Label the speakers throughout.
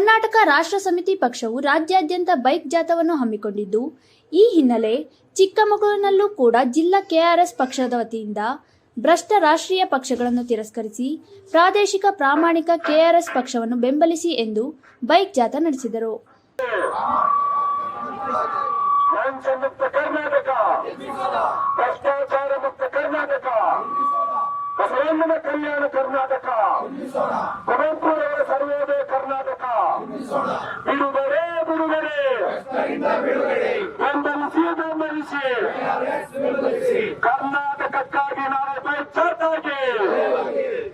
Speaker 1: ಕರ್ನಾಟಕ ರಾಷ್ಟ್ರ ಸಮಿತಿ ಪಕ್ಷವು ರಾಜ್ಯಾದ್ಯಂತ ಬೈಕ್ ಜಾಥಾವನ್ನು ಹಮ್ಮಿಕೊಂಡಿದ್ದು, ಈ ಹಿನ್ನೆಲೆ ಚಿಕ್ಕಮಗಳೂರಿನಲ್ಲೂ ಕೂಡ ಜಿಲ್ಲಾ ಕೆಆರ್ಎಸ್ ಪಕ್ಷದ ವತಿಯಿಂದ ಭ್ರಷ್ಟ ರಾಷ್ಟ್ರೀಯ ಪಕ್ಷಗಳನ್ನು ತಿರಸ್ಕರಿಸಿ ಪ್ರಾದೇಶಿಕ ಪ್ರಾಮಾಣಿಕ ಕೆಆರ್ಎಸ್ ಪಕ್ಷವನ್ನು ಬೆಂಬಲಿಸಿ ಎಂದು ಬೈಕ್ ಜಾಥಾ ನಡೆಸಿದರು.
Speaker 2: ಕರ್ನಾಟಕ. ಬೆಂಬಲಿಸಿ ಬೆಂಬಲಿಸಿ ಕರ್ನಾಟಕಕ್ಕಾಗಿ ನಾವು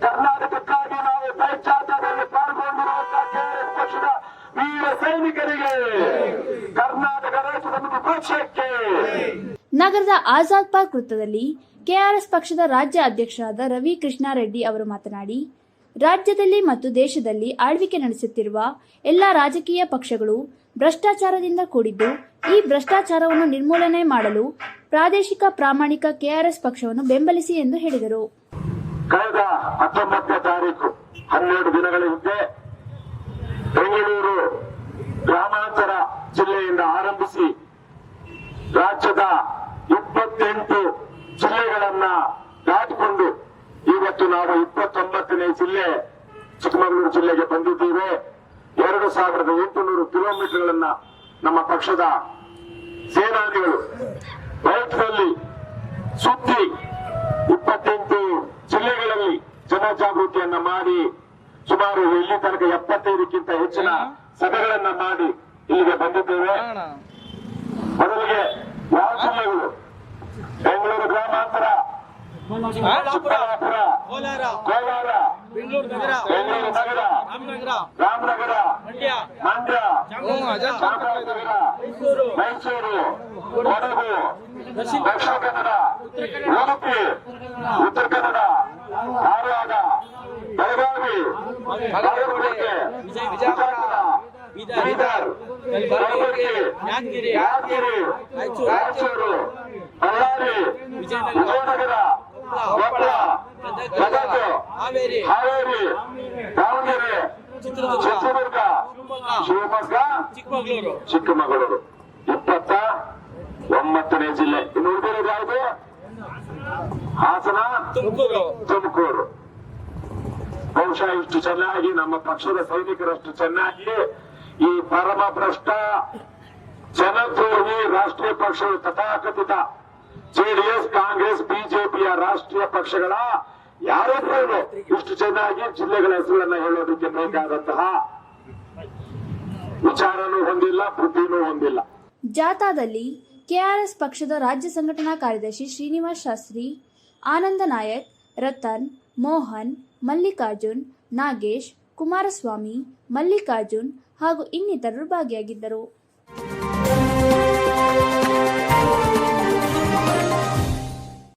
Speaker 2: ಕರ್ನಾಟಕಕ್ಕಾಗಿ ನಾವು ಬೈಚಾಟದಲ್ಲಿ ಪಾಲ್ಗೊಂಡಿರುವಂತಹ ಕೆಆರ್ಎಸ್ ಪಕ್ಷದ ವೀರ ಸೈನಿಕರಿಗೆ. ಕರ್ನಾಟಕ ಸಮಿತಿ ಪಕ್ಷಕ್ಕೆ.
Speaker 1: ನಗರದ ಆಜಾದ್ ಪಾರ್ಕ್ ವೃತ್ತದಲ್ಲಿ ಕೆಆರ್ಎಸ್ ಪಕ್ಷದ ರಾಜ್ಯ ಅಧ್ಯಕ್ಷರಾದ ರವಿ ಕೃಷ್ಣಾರೆಡ್ಡಿ ಅವರು ಮಾತನಾಡಿ ರಾಜ್ಯದಲ್ಲಿ ಮತ್ತು ದೇಶದಲ್ಲಿ ಆಳ್ವಿಕೆ ನಡೆಸುತ್ತಿರುವ ಎಲ್ಲ ರಾಜಕೀಯ ಪಕ್ಷಗಳು ಭ್ರಷ್ಟಾಚಾರದಿಂದ ಕೂಡಿದ್ದು, ಈ ಭ್ರಷ್ಟಾಚಾರವನ್ನು ನಿರ್ಮೂಲನೆ ಮಾಡಲು ಪ್ರಾದೇಶಿಕ ಪ್ರಾಮಾಣಿಕ ಕೆಆರ್ಎಸ್ ಪಕ್ಷವನ್ನು ಬೆಂಬಲಿಸಿ ಎಂದು ಹೇಳಿದರು.
Speaker 2: ಕಳೆದ ಹತ್ತೊಂಬತ್ತನೇ ತಾರೀಕು ಹನ್ನೆರಡು ದಿನಗಳ ಹಿಂದೆ ಬೆಂಗಳೂರು ಗ್ರಾಮಾಂತರ ಜಿಲ್ಲೆಯಿಂದ ಆರಂಭಿಸಿ ರಾಜ್ಯದ ಇಪ್ಪತ್ತೆಂಟು ಜಿಲ್ಲೆಗಳನ್ನ ಇವತ್ತು ನಾವು ಇಪ್ಪತ್ತೊಂಬತ್ತನೇ ಜಿಲ್ಲೆ ಚಿಕ್ಕಮಗಳೂರು ಜಿಲ್ಲೆಗೆ ಬಂದಿದ್ದೇವೆ. ಎರಡು ಸಾವಿರದ ಎಂಟುನೂರು ಕಿಲೋಮೀಟರ್ಗಳನ್ನ ನಮ್ಮ ಪಕ್ಷದ ಸೇನಾನಿಗಳು ಬೈಕ್ನಲ್ಲಿ ಸುತ್ತಿ ಇಪ್ಪತ್ತೆಂಟು ಜಿಲ್ಲೆಗಳಲ್ಲಿ ಜನಜಾಗೃತಿಯನ್ನ ಮಾಡಿ ಸುಮಾರು ಇಲ್ಲಿ ತನಕ ಎಪ್ಪತ್ತೈದಕ್ಕಿಂತ ಹೆಚ್ಚಿನ ಸಭೆಗಳನ್ನ ಮಾಡಿ ಇಲ್ಲಿಗೆ ಬಂದಿದ್ದೇವೆ. ಮೊದಲಿಗೆ ಯಾವ ಜಿಲ್ಲೆಗಳು? ಬೆಂಗಳೂರು ಗ್ರಾಮಾಂತರ ಚಿಕ್ಕಬಳ್ಳಾಪುರ.
Speaker 3: ಕೋಲಾರ
Speaker 2: ಕೋಲಾರ
Speaker 3: ಬೆಂಗಳೂರು ನಗರ
Speaker 2: ಬೆಂಗಳೂರು ನಗರ
Speaker 3: ರಾಮನಗರ
Speaker 2: ರಾಮನಗರ
Speaker 3: ಮಂಡ್ಯ
Speaker 2: ಮಂಡ್ಯ
Speaker 3: ಚಾಮರಾಜನಗರ
Speaker 2: ಮೈಸೂರು ಕೊಡಗು
Speaker 3: ದಕ್ಷಿಣ
Speaker 2: ಕನ್ನಡ ಉಡುಪಿ ಉತ್ತರ ಕನ್ನಡ ಧಾರವಾಡ ಬೆಳಗಾವಿ ಬಾಗಲಕೋಟೆ
Speaker 3: ವಿಜಯಪುರ
Speaker 2: ಬೀದರ್ ಕಲಬುರಗಿ
Speaker 3: ಯಾದಗಿರಿ
Speaker 2: ಯಾದಗಿರಿ
Speaker 3: ರಾಯಚೂರು
Speaker 2: ಬಳ್ಳಾರಿ
Speaker 3: ವಿಜಯನಗರ
Speaker 2: ಕೊಪ್ಪಳ
Speaker 3: ಹಾವೇರಿ.
Speaker 2: ದಾವಣಗೆರೆ.
Speaker 3: ಚಿತ್ರದುರ್ಗ. ಶಿವಮೊಗ್ಗ. ಚಿಕ್ಕಮಗಳೂರು.
Speaker 2: ಚಿಕ್ಕಮಗಳೂರು. ಇಪ್ಪತ್ತ ಒಂಬತ್ತನೇ ಜಿಲ್ಲೆ. ಇನ್ನು ಉಳಿದಿರೋದು ಯಾವುದು? ಹಾಸನ.
Speaker 3: ತುಮಕೂರು.
Speaker 2: ತುಮಕೂರು. ಬಹುಶಃ ಇಷ್ಟು ಚೆನ್ನಾಗಿ ನಮ್ಮ ಪಕ್ಷದ ಸೈನಿಕರಷ್ಟು ಚೆನ್ನಾಗಿ ಈ ಪರಮ ಭ್ರಷ್ಟ ಜನದ್ರೋಹಿ ರಾಷ್ಟ್ರೀಯ ಪಕ್ಷದ ತಥಾಕಥಿತ. ಜೆಡಿಎಸ್ ಕಾಂಗ್ರೆಸ್ ಬಿಜೆಪಿಯ ರಾಷ್ಟ್ರೀಯ ಪಕ್ಷಗಳ ಯಾರೊಬ್ಬರು ಇಷ್ಟು ಚೆನ್ನಾಗಿ ಜಿಲ್ಲೆಗಳ ಹೆಸರನ್ನ ಹೇಳೋದಕ್ಕೆ ಬೇಕಾದಂತಹ ವಿಚಾರನೂ ಹೊಂದಿಲ್ಲ, ಬುದ್ಧಿನೂ ಹೊಂದಿಲ್ಲ.
Speaker 1: ಜಾಥಾದಲ್ಲಿ ಕೆಆರ್ಎಸ್ ಪಕ್ಷದ ರಾಜ್ಯ ಸಂಘಟನಾ ಕಾರ್ಯದರ್ಶಿ ಶ್ರೀನಿವಾಸ್ ಶಾಸ್ತ್ರಿ, ಆನಂದ ನಾಯಕ್, ರತನ್, ಮೋಹನ್, ಮಲ್ಲಿಕಾರ್ಜುನ್, ನಾಗೇಶ್, ಕುಮಾರಸ್ವಾಮಿ, ಮಲ್ಲಿಕಾರ್ಜುನ್ ಹಾಗೂ ಇನ್ನಿತರರು ಭಾಗಿಯಾಗಿದ್ದರು.